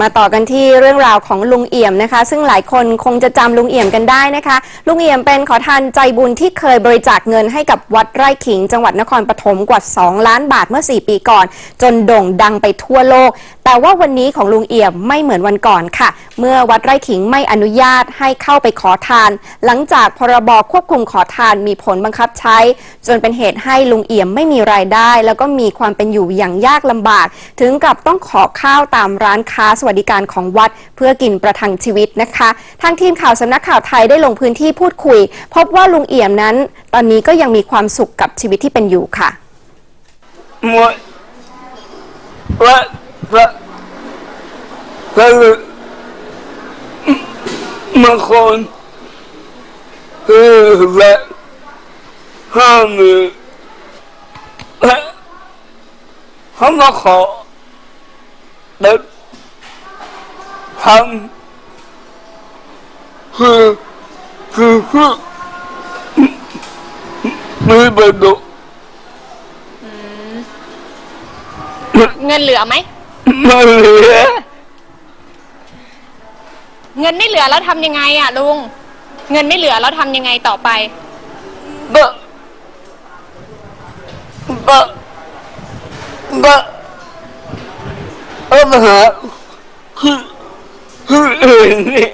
มาต่อกันที่เรื่องราวของลุงเอี่ยมนะคะ ซึ่งหลายคนคงจะจำลุงเอี่ยมกันได้นะคะ ลุงเอี่ยมเป็นขอทานใจบุญที่เคยบริจาคเงินให้กับวัดไร่ขิง จังหวัดนครปฐมกว่า 2 ล้านบาทเมื่อ 4 ปีก่อน จนโด่งดังไปทั่วโลก แต่ว่าวันนี้ของลุงเอี่ยมไม่เหมือนวันก่อนค่ะ เมื่อวัดไร่ขิงไม่อนุญาตให้เข้าไปขอทาน หลังจากพรบควบคุมขอทานมีผลบังคับใช้ จนเป็นเหตุให้ลุงเอี่ยมไม่มีรายได้ แล้วก็มีความเป็นอยู่อย่างยากลำบาก ถึงกับต้องขอข้าวตามร้านค้าสวัสดิการของวัด เพื่อกินประทังชีวิตนะคะ ทางทีมข่าวสำนักข่าวไทยได้ลงพื้นที่พูดคุย พบว่าลุงเอี่ยมนั้น ตอนนี้ก็ยังมีความสุขกับชีวิตที่เป็นอยู่ค่ะหมดและและและบางคนคือและห้ามื่นและเขามาขอเด็ก ทำคือคือคือมีประโยชน์เงินเหลือไหมไม่เหลือ เงินไม่เหลือแล้วทำยังไงอะลุง เงินไม่เหลือแล้วทำยังไงต่อไปบะบะบะเอามาหาคือคือ อื่นเนี่ย